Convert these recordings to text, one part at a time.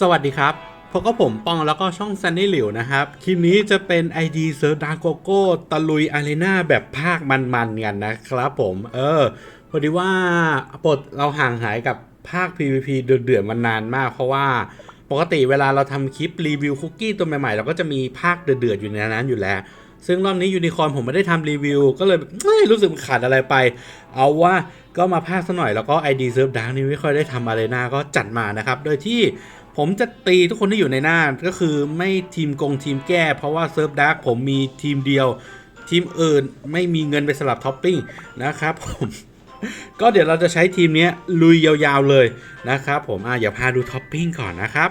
สวัสดีครับพบกับผมปองแล้วก็ช่อง Sunny หลิวนะครับ คลิปนี้จะเป็น ID เซิร์ฟดาร์โกโก้ตะลุยอารีนาแบบภาคมันๆกันนะครับผม เออ พอดีว่าปดเราห่างหายกับภาค PVP เดือดๆมานานมาก เพราะว่าปกติเวลาเราทำคลิปรีวิวคุกกี้ตัวใหม่ๆ เราก็จะมีภาคเดือดๆอยู่ในนั้นอยู่แล้วซึ่งรอบนี้ยูนิคอร์นผมไม่ได้ทำรีวิว ก็เลยเรู้สึกขาดอะไรไป เอาว่าก็มาภาคซะหน่อยแล้วก็ ID เซิร์ฟดาร์กนี่ไม่ค่อยได้ทำอะไรหน้าก็จัดมานะครับ โดยที่ ผมจะตีทุกคนที่อยู่ในหน้าก็คือไม่ทีมกงทีมแก้ เพราะว่าเซิร์ฟดาร์กผมมีทีมเดียว ทีมอื่นไม่มีเงินไปสลับท็อปปิ้งนะครับผมก็เดี๋ยวเราจะใช้ทีมนี้ลุยยาวๆเลยนะครับผมอะอย่าพาดูท็อปปิ้งก่อนนะครับ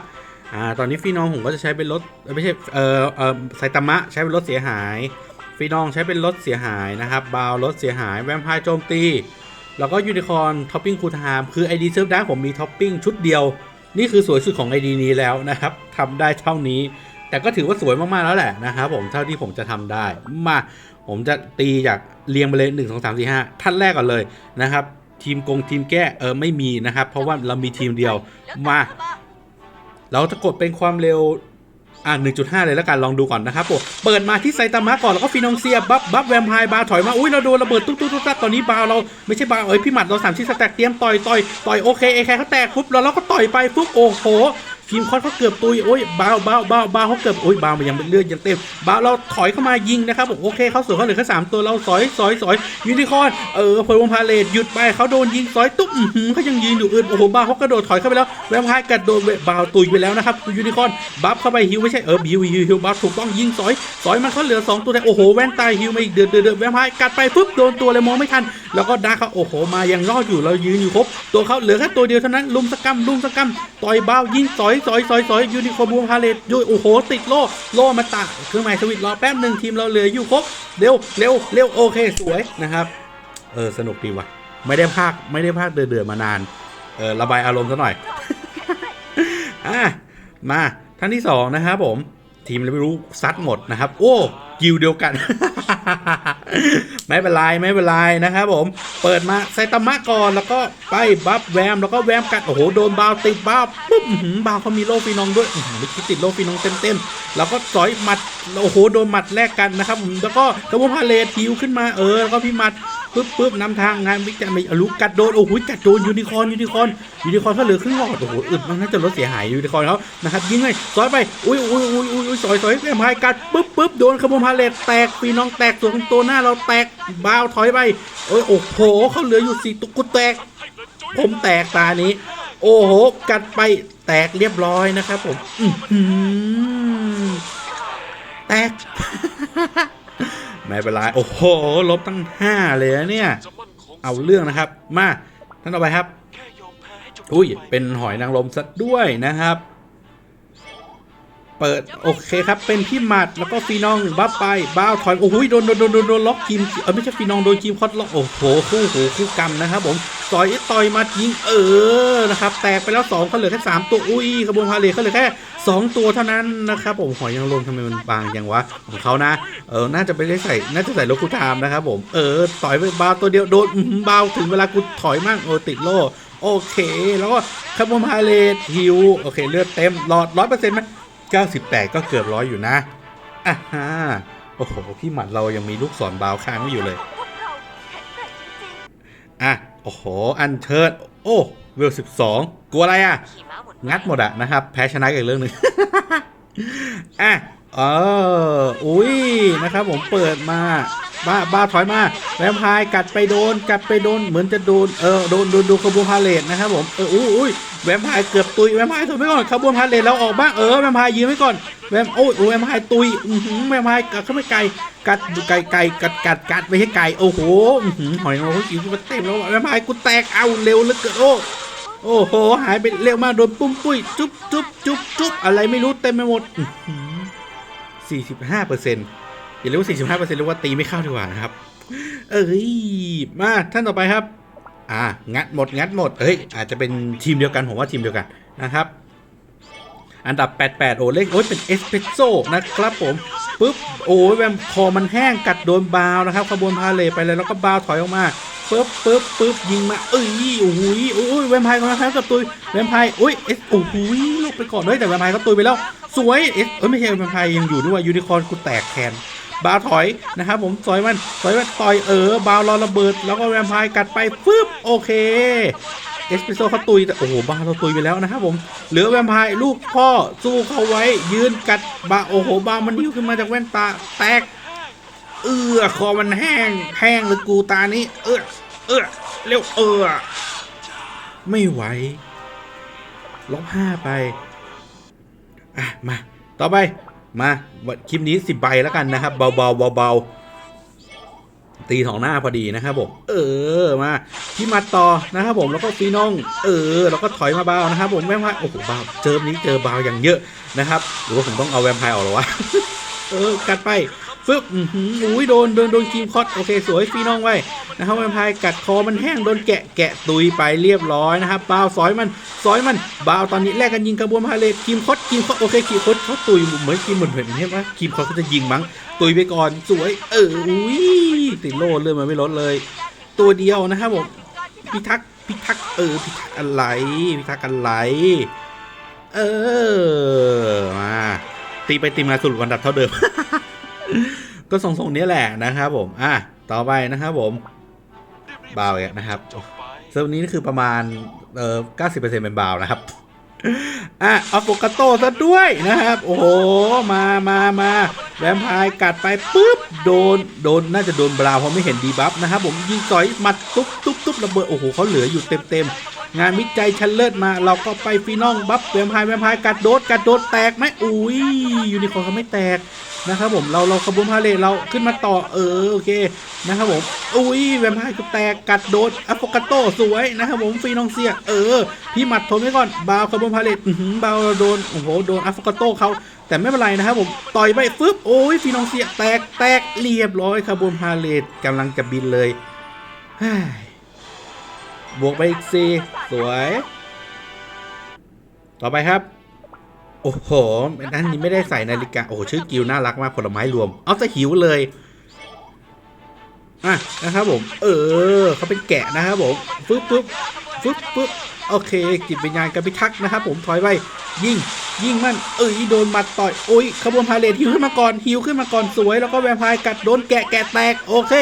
อ่าตอนนี้ฟีน้องผมก็จะใช้เป็นรถไม่ใช่เออเออไซตามะใช้เป็นรถเสียหายฟีน้องใช้เป็นรถเสียหายนะครับบาวรถเสียหายแวมไพร์โจมตีแล้วก็ยูนิคอร์นท็อปปิ้งคูลไทม์คือ ID เซิร์ฟได้ผมมีท็อปปิ้งชุดเดียว นี่คือสวยสุดของ ID นี้แล้วนะครับทำได้เท่านี้ แต่ก็ถือว่าสวยมากๆแล้วแหละนะครับผมเท่าที่ผมจะทำได้มาผมจะตีจากเรียงไปเลย1 2 3 4 5ท่านแรกก่อนเลยนะครับ ทีมกงทีมแก้เออไม่มีนะครับ เพราะว่าเรามีทีมเดียวมา เราจะกดเป็นความเร็ว อ่า1.5 เลยแล้วกันลองดูก่อนนะครับผมเปิดมาที่ไซตามะก่อนแล้วก็ฟินองเซียบัฟบัฟแวมไพร์บาร์ถอยมาอุ้ยเราโดนระเบิดตุ๊กตุ๊กตุ๊กตุ๊กตอนนี้บาร์เราไม่ใช่บาร์เอ้ยพี่หมัดเราสามชิ้นสแต็กเตรียมต่อยต่อยต่อยโอเคเอแคเขาแตกปุ๊บแล้วเราก็ต่อยไปปุ๊บโอ้โห ทีมคอนเขาเกือบตุยโอ้ยบาวบาวบาวบาวเขาเกือบโอ้ยบาวมันยังเป็นเลือดยังเต็มบาวเราถอยเข้ามายิงนะครับผมโอเคเขาสวนเขาเหลือแค่สามตัวเราสอยสอยสอยยูนิคอนเออเพลวงพาเลตหยุดไปเขาโดนยิงสอยตุ๊บเขายังยืนอยู่อื่นโอ้โหบาวเขากระโดดถอยเข้าไปแล้วแวมพร์กระโดดบาวตุยไปแล้วนะครับยูนิคอนบัฟเข้าไปฮิวไม่ใช่เออฮิวฮิวฮิวบัฟถูกต้องยิงสอยสอยมันเขาเหลือสองตัวแต่โอ้โหแว่นตายฮิวมาอีกเดือดเดือดแวมพร์กัดไปปุ๊บโดนตัวเลยมองไม่ทัน แล้วก็ดาเขาโอ้โหมายังรอดอยู่เรายืนอยู่ครบตัวเขาเหลือแค่ตัวเดียวเท่านั้นลุมสกรรมลุมสกรรมต่อยบาวยิงสอยสอยสอยสอยยูนิคอร์บูมพาเลตยูโอ้โหติดโล่โล่มาตาเครื่องหมายสวิตช์รอแป๊บหนึ่งทีมเราเหลืออยู่ครบเร็วเร็วเร็วโอเคสวยนะครับเออสนุกดีว่ะไม่ได้ภาคไม่ได้ภาคเดือดๆมานานเออระบายอารมณ์ซะหน่อยอะมาท่านที่สองนะครับผม ทีมเราไม่รู้ซัดหมดนะครับ โอ้กิวเดียวกัน ไม่เป็นไรไม่เป็นไรนะครับผม เปิดมาไซตามะก่อนแล้วก็ไปบัฟแวมแล้วก็แวมกัดโอ้โหโดนบาวติดบาวปุ๊บหือบาวเขามีโลฟีนองด้วยอื้อหือคิดติดโลฟีนองเต็มๆแล้วก็สอยหมัดโอ้โหโดนหมัดแลกกันนะครับผมแล้วก็กระบวนพาเลทฮิวขึ้นมาเออแล้วก็พี่หมัด ปึ๊บปึ๊บนำทางงานวิจารณ์ไม่รู้กัดโดนโอ้โหกัดโดนยูนิคอร์นยูนิคอร์นยูนิคอร์นเขาเหลือครึ่งหลอดโอ้โหอึดมันน่าจะลดเสียหายยูนิคอร์นเขานะครับยิงเลยสอยไปอุ้ยอุ้ยอุ้ยอุ้ยอุ้ยสอยสอยแมไพร์กัดปึ๊บปึ๊บโดนขบวนพาเลทแตกฟีนองแตกส่วนตัวหน้าเราแตกบาวถอยไปโอ้ยโอ้โหเขาเหลืออยู่สี่ตุกกุแตก ผมแตกตานี้ โอ้โหกัดไปแตกเรียบร้อยนะครับผมแตก ไม่เป็นไรโอ้โห ลบตั้งห้าเลยเนี่ย เอาเรื่องนะครับ มาท่านต่อไปครับ อุ้ย เป็นหอยนางรมซะด้วยนะครับ เปิด โอเคครับ เป็นพี่หมัด แล้วก็ฟีนองบัฟไป บ้าถอย โอ้โหโดนโดนโดนโดนล็อกทีมเออไม่ใช่ฟีนองโดนทีมคอตล็อก โอ้โห คู่หูคู่กรรมนะครับผม ต่อยต่อยมายิงเออนะครับ แตกไปแล้วสองเขาเหลือแค่สามตัวอุ้ยกระบวนพาเลทเขาเหลือแค่สองตัวเท่านั้นนะครับผมหอยนางรมทำไมมันบางอย่างวะของเขานะเออน่าจะไปได้ใส่น่าจะใส่โลคูทามนะครับผมเออต่อยไปบาวตัวเดียวโดนอื้อหือบาวถึงเวลากูถอยมั่งโอ้ติดโล่โอเค แล้วก็คาร์บอนพาเลทฮิวโอเคเลือดเต็มหลอดร้อยเปอร์เซ็นต์ไหม98ก็เกือบร้อยอยู่นะอะฮะโอ้โหพี่หมัดเรายังมีลูกศรบาวค้างไว้อยู่เลยอะ โอ้โห อันเชิดโอ้เวล12กลัวอะไรอะ งัดหมดอะนะครับ แพ้ชนะอีกเรื่องหนึ่งอะเอออุ้ยนะครับผมเปิดมา บ้าบ้าถอยมาแวมพร์กัดไปโดน กัดไปโดนเหมือนจะโดนเออโดนโดนโดนขบวนพาเลทนะครับผมเอออุ้ยอุ้ยแวมพร์เกือบตุยแวมพร์ถอยไปก่อนขบวนพาเลทเราออกบ้างเออแวมพร์ยืนไว้ก่อนแวมโอ้ยโอ้ยแวมพร์ตุยอือหือแวมพร์กัดเข้าไปไกลกัดไก่ไก่กัดกัดกัดไม่ใช่ไก่โอ้โหหอยนางรมกินกูเต็มแล้วแวมพร์กูแตกเอาเร็วเหลือเกินโอ้โอ้โหหายไปเร็วมากโดนปุ้มปุ้ยจุ๊บจุ๊บจุ๊บจุ๊บอะไรไม่รู้เต็มไปหมดสี่สิบห้าเปอร์เซ็นต์ อย่าเรียกว่าสี่สิบห้าเปอร์เซ็นต์เรียกว่าตีไม่เข้าดีกว่านะครับ เอ้ยมาท่านต่อไปครับ อ่างัดหมดงัดหมดเฮ้ยอาจจะเป็นทีมเดียวกันผมว่าทีมเดียวกันนะครับอันดับ 88 โอ้เล็กโอ้ยเป็นเอสเปรสโซ่นะครับผมปุ๊บโอ้ยแวมคอมันแห้งกัดโดนบาวนะครับขบวนพาเลไปเลยแล้วก็บาวถอยออกมาปึ๊บปึ๊บปึ๊บยิงมาเอ้ยโอ้ยโอ้ยแวมไพร์กำลังแพ้กับตุยแวมไพร์อุ้ยเอสโอ้ยลงไปก่อนเลยแต่แวมไพร์ก็ตุยไปแล้ว สวยเอสเอ้ยไม่ใช่แวมไพร์ยังอยู่ด้วยยูนิคอร์นกูแตกแคน บาวถอยนะครับผมถอยมันถอยมันต่อยเออบาวรอระเบิด แล้วก็แวมไพร์กัดไปปึ๊บโอเคเอสเปโซเขาตุยแต่โอ้โหบาวเราตุยไปแล้วนะครับผมเหลือแวมไพร์ลูกพ่อสู้เขาไว้ ยืนกัดบาโอ้โหบาวมันนิ้วขึ้นมาจากแว่นตาแตก เอือคอมันแห้งแห้งเลยกูตานี้ เออเออเร็วเออไม่ไหวลบห้าไป อะ มา ต่อไป มาคลิปนี้สิบใบแล้วกันนะครับ เบาๆเบาๆตีสองหน้าพอดีนะครับผม เออมาที่มาต่อนะครับผมแล้วก็ฟีน้อง เออ แล้วก็ถอยมาเบานะครับ ผมแม่งว่าโอ้โหเบาเจอนี้เจอเบาอย่างเยอะนะครับ หรือว่าผมต้องเอาแวมไพร์ออกหรอวะเออกัดไป ฟึบอือหืออุ้ยโดนโดนโดนครีมคอตโอเคสวยฟีน้องไว้นะครับแวมไพร์กัดคอมันแห้งโดนแกะแกะตุยไปเรียบร้อยนะครับบาวซอยมันซอยมันบาวตอนนี้แลกกันยิงกระบวนพาเลทครีมคอตครีมคอตโอเคครีมคอตเขาตุยเหมือนครีมเหมือนเห็นเห็นว่าครีมคอตเขาจะยิงมั้งตุยไปก่อนสวย เอออุ้ยติดโล่เลื่อนมาไม่ลดเลย ตัวเดียวนะครับผมพิทักษ์พิทักษ์เออพิทักษ์อะไรพิทักษ์อะไรเออมาตีไปตีมาสรุปวันดับเท่าเดิม ก็ทรงๆนี้แหละนะครับผม อะ ต่อไปนะครับผมบาวอีกนะครับเซิร์ฟนี้นี่คือประมาณ เอ่อ90%เป็นบาวนะครับ อะเอาโฟกัสโตซะด้วยนะครับ โอ้โห มามามาแวมไพร์กัดไปปุ๊บ โดน โดน น่าจะโดนบราวเพราะไม่เห็นดีบัฟนะครับผม ยิงต่อยมัดตุ๊บตุ๊บตุ๊บระเบิด โอ้โหเขาเหลืออยู่เต็มเต็มๆงานวิจัยชั้นเลิศมา เราก็ไปฟีน้องบัฟแวมไพร์แวมไพร์กัดโดดกัดโดดแตกไหมอุ้ยยูนิคอร์นเขาไม่แตก นะครับผมเราเราขบวนพาเลทเราขึ้นมาต่อเออโอเคนะครับผมอุ้ยแวมไพร์ก็แตกกัดโดนอะโฟกาโตสวยนะครับผมฟีนองเซียเออพี่หมัดทนไว้ก่อนบาวขบวนพาเลทอื้อหือบาวโดนโอ้โหโดนอะโฟกาโตเขาแต่ไม่เป็นไรนะครับผมต่อยไปฟึบโอ้ยฟีนองเซียแตกแตกเรียบร้อยขบวนพาเลทกำลังจะบินเลยเฮ้ยบวกไปอีกสี่สวย ต่อไปครับ โอ้โหอันนี้ไม่ได้ใส่นาฬิกา โอ้โห ชื่อกิวน่ารักมากผลไม้รวม เอาจะหิวเลย อะ นะครับผม เออ เขาเป็นแกะนะครับผมฟึ๊บฟึ๊บฟึ๊บฟึ๊บโอเค จิตวิญญาณกระพิทักษ์นะครับผมถอยไปยิงยิงมัน เอ้ย โดนหมัดต่อย โอ้ย ขบวนพาเลทฮิวขึ้นมาก่อน ฮิวขึ้นมาก่อน สวย แล้วก็แวมไพร์กัดโดนแกะแกะแตก โอเค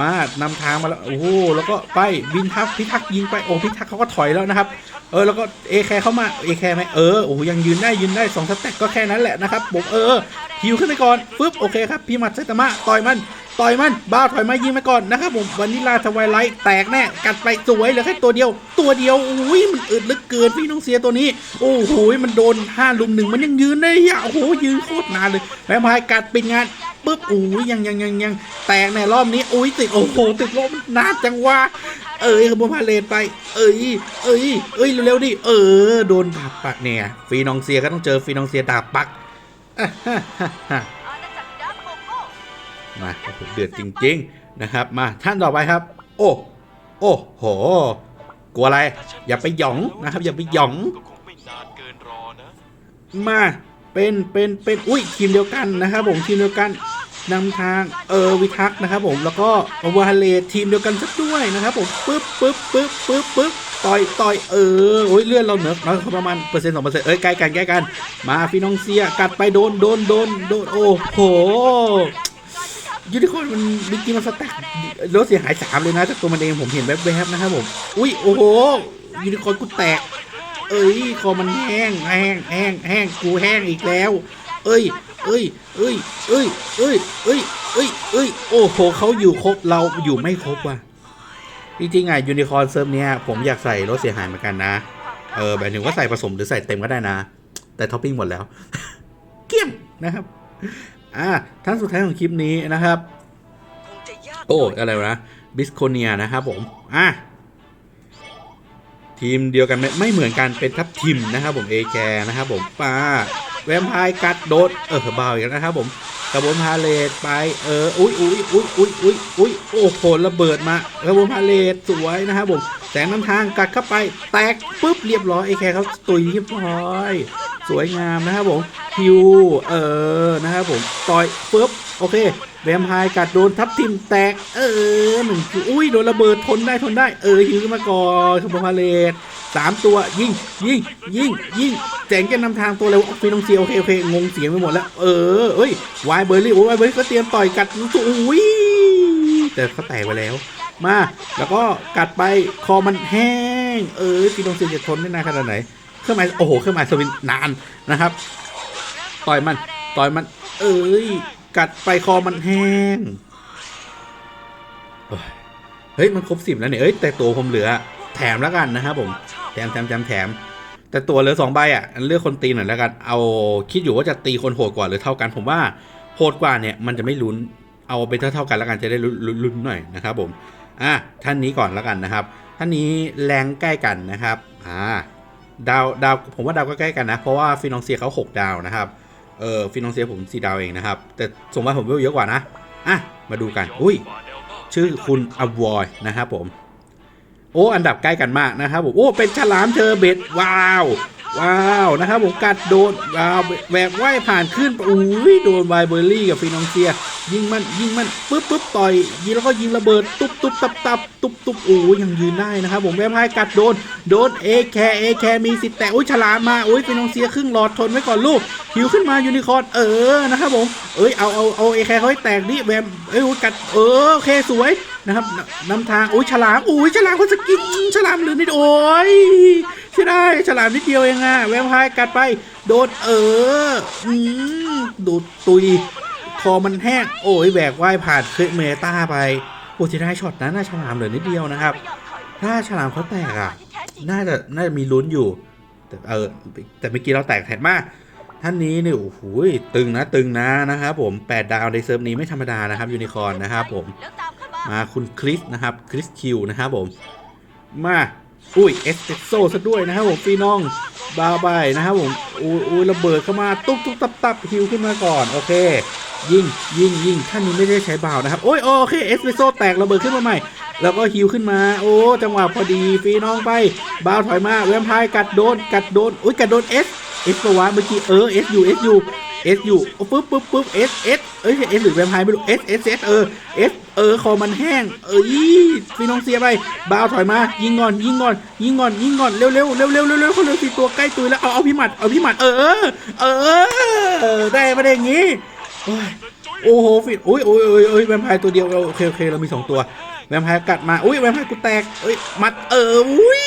มานำทางมาแล้วโอ้โหแล้วก็ไปบินทักพิทักษ์ยิงไปโอ้พิทักษ์เขาก็ถอยแล้วนะครับ เออแล้วก็เอแคร์เข้ามาเอแคร์ไหมเออโอ้โหยังยืนได้ยืนได้สองสเต็กก็แค่นั้นแหละนะครับผมเออฮิวขึ้นไปก่อนฟึบโอเคครับพี่มัดไซตามะต่อยมัน ต่อยมันบ้าถอยมายิงไปก่อนนะครับผมวันนี้ลาทวายไลท์แตกแน่กัดไปสวยเหลือแค่ตัวเดียว ตัวเดียวอุ้ยมันอึดลือเกินพี่น้องเสียตัวนี้ โอ้โหมันโดนห้าลุมหนึ่งมันยังยืนได้อะโอ้โหยืนโคตรนานเลยแวมพร์กัดเป็นงานปุ๊บอุ้ยยังยังยังยังแตกในรอบนี้อุ้ยติดโอ้โหติดลมนานจังวะเอ้ยขบวนพาเลทไป เอ้ย เอ้ย เอ้ยเร็วๆดิ เออ โดนดาบปักเนี่ย ฟีนองเซียก็ต้องเจอฟีนองเซียดาบปัก มาเดือดจริง ๆนะครับ มาท่านต่อไปครับ โอ้โอ้โห กลัวอะไร อย่าไปหยองนะครับ อย่าไปหยองมาเป็นเป็นเป็นอุ้ยทีมเดียวกันนะครับผมทีมเดียวกันนำทางเออวิทักนะครับผมแล้วก็วาเลทีมเดียวกันสักด้วยนะครับผมปึ๊บปึ๊บปึ๊บปึ๊บปึ๊บต่อยต่อยเออโอ้ยเลื่อนเราเหนือเราประมาณเปอร์เซ็นต์สองเปอร์เซ็นต์เอ้ยใกล้กันใกล้กันมาฟินองเซียกัดไปโดนโดนโดนโดนโอ้โห ยูนิคอร์นมันบิ๊กกี้มันสแต็กรถเสียหายสามเลยนะจากตัวมันเองผมเห็นแวบๆนะครับผมอุ้ยโอ้โหยูนิคอร์นกูแตก เอ้ยคอมันแห้งแห้งแห้งแห้งกูแห้งอีกแล้ว เอ้ย เอ้ย เอ้ย เอ้ย เอ้ย เอ้ย เอ้ย เอ้ย โอ้โหเขาอยู่ครบเราอยู่ไม่ครบว่ะจริงๆอะยูนิคอร์นเซิร์ฟเนี้ยผมอยากใส่รถเสียหายเหมือนกันนะเออแบบหนึ่งว่าใส่ผสมหรือใส่เต็มก็ได้นะ แต่ท็อปปิ้งหมดแล้ว เกลี้ยงนะครับ อ่าท่านสุดท้ายของคลิปนี้นะครับ โอ้ อะไรวะนะบิสโคเนียนะครับผม อะทีมเดียวกันไม่ไม่เหมือนกันเป็นทัพทีมนะครับผมเอแคนะครับผมป้าแวมพร์กัดโดดเออเบาอีกนะครับผมกระบวนพาเลทไปเอออุ้ยอุ้ยอุ้ยอุ้ยอุ้ยอุ้ยโอ้โหระเบิดมากระบวนพาเลทสวยนะครับผมแสงน้ำทางกัดเข้าไปแตกปุ๊บเรียบร้อยเอแคร์เขาตุยเรียบร้อย สวยงามนะครับผมฮิวเออนะครับผมต่อยปึ๊บโอเคแวมไพร์กัดโดนทับทิมแตก เออหนึ่งคิวอุ้ยโดนระเบิดทนได้ทนได้เออฮิวขึ้นมาก่อนคาร์บพาเลตสามตัวยิงยิงยิงยิงแจงแกนำทางตัวเลยฟินองเซียโอเคโอเคงงเสียงไปหมดแล้ว เออเอ้ยวายเบอร์รี่โอ้ยวายเบอร์รี่ก็เตรียมต่อยกัดอุ้ยแต่เขาแตกไปแล้ว มา แล้วก็กัดไปคอมันแห้ง เออฟินองเซียจะทนได้นานขนาดไหน เครื่องหมายโอ้โหเครื่องหมายสวินนานนะครับ ต่อยมันต่อยมัน เอ้ยกัดไปคอมันแห้งเฮ้ยมันครบสิบแล้วเนี่ยเอ้ยแต่ตัวผมเหลือ แถมแล้วกันนะครับผมแถมแถมแถมแถมแต่ตัวเหลือสองใบอะเลือกคนตีหน่อยแล้วกัน เอาคิดอยู่ว่าจะตีคนโหดกว่าหรือเท่ากัน ผมว่าโหดกว่าเนี่ยมันจะไม่ลุ้นเอาไปเท่าเท่ากันแล้วกันจะได้ลุ้นหน่อยนะครับผมอะท่านนี้ก่อนแล้วกันนะครับ ท่านนี้แรงใกล้กันนะครับอ่า ดาวดาวผมว่าดาวก็ใกล้กันนะ เพราะว่าฟินองเซียเขา6 ดาวนะครับ เออฟินองเซียผม4ดาวเองนะครับ แต่สมบัติผมเวลเยอะกว่านะ อะ มาดูกัน อุ้ย ชื่อคุณอวอยนะครับผม โอ้ อันดับใกล้กันมากนะครับผม โอ้ เป็นฉลามเชอร์เบตว้าว ว้าวนะครับผมกัดโดนว้าวแหวกว่ายผ่านขึ้นอุ้ยโดนไวเบอร์รี่กับฟินองเซีย ยิงมันยิงมันปึ๊บปึ๊บต่อยยิงแล้วก็ยิงระเบิดตุ๊บตุ๊บตับตับตุ๊บตุ๊บโอ้ยยังยืนได้นะครับผมแวมไพร์กัดโดนโดนเอแคเอแคมีสิทธิ์แต่อุ้ยฉลามมาอุ้ยฟินองเซียครึ่งหลอดทนไว้ก่อนลูกหิวขึ้นมายูนิคอร์นเออนะครับผมเอ้ยเอาเอาเอาเอแคเขาให้แตกดิแวมเอ้ยอุ๊ยกัดเออโอเคสวยนะครับนำทางอุ้ยฉลามอุ้ยฉลามเขาจะกินฉลามหลือนิดโอ้ย ใช่ได้ฉลามนิดเดียวเองอะแวมพร์กัดไป โดนเอออืมดูดตุย คอมันแห้งโอ้ยแบกว่ายผ่านเคเมตาไปโอ้จะได้ช็อตนั้นน่าฉลามเหลือนิดเดียวนะครับ ถ้าฉลามเขาแตกอะน่าจะน่าจะมีลุ้นอยู่ แต่เออแต่เมื่อกี้เราแตกแทนมากท่านนี้เนี่ยโอ้โหตึงนะตึงนะนะครับผม 8 ดาวในเซิร์ฟนี้ไม่ธรรมดานะครับยูนิคอร์นนะครับผมมาคุณคริสนะครับคริสคิวนะครับผมมา อุ้ยเอสเต็กโซซะด้วยนะครับผมฟีน้องบาบายนะครับผมอุ้ยอุ้ยระเบิดเข้ามาตุ๊บตุ๊บตับตับฮิวขึ้นมาก่อนโอเค ยิงยิงยิงท่านนี้ไม่ได้ใช้บ่าวนะครับโอ้ยโอเคเอสเปโซแตกระเบิดขึ้นมาใหม่ แล้วก็ฮิวขึ้นมา โอ้จังหวะพอดีฟีน้องไปบาวถอยมาแวมไพร์กัดโดนกัดโดนอุ้ยกัดโดนเอสเอสปะวะเมื่อกี้เออเอสอยู่เอสอยู่ เอสอยู่ปึ๊บปึ๊บปึ๊บเอสเอสเอ้ยเอสหรือแวมไพร์ไม่รู้เอสเอสเอสเออเอสเออคอมันแห้ง เอ้ยฟีน้องเสียไปบาวถอยมา ยิงก่อนยิงก่อนยิงก่อนยิงก่อนเร็วเร็วเร็วเร็วเร็วเร็วเขาเร็วสี่ตัวใกล้ตุยแล้วเอาเอาพี่หมัดเอาพี่หมัดเออเออได้มาได้อย่างงี้โอ้โหฟิดโอ้ยโอ้ยโอ้ยโอ้ยแวมไพร์ตัวเดียวเราโอเคโอเคเรามีสองตัวแวมไพร์กัดมาอุ้ยแวมไพร์กูแตกเอ้ยหมัดเอออุ้ย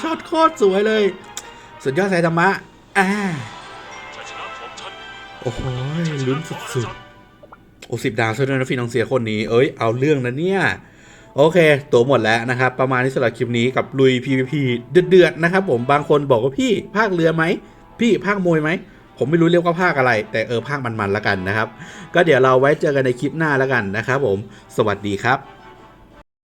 ช็อตโคตรสวยเลย สุดยอดไซตามะอ่า โอ้โหลุ้นสุดๆ โอ้สิบดาวซะด้วยนะฟินองเซียคนนี้ เอ้ย เอาเรื่องนะเนี่ย โอเค ตัวหมดแล้วนะครับ ประมาณนี้สำหรับคลิปนี้กับลุย PVP เดือดๆนะครับผม บางคนบอกว่าพี่ภาคเรือไหม พี่ภาคมวยไหม ผมไม่รู้เรียกว่าภาคอะไร แต่เออภาคมันๆแล้วกันนะครับ ก็เดี๋ยวเราไว้เจอกันในคลิปหน้าแล้วกันนะครับผม สวัสดีครับ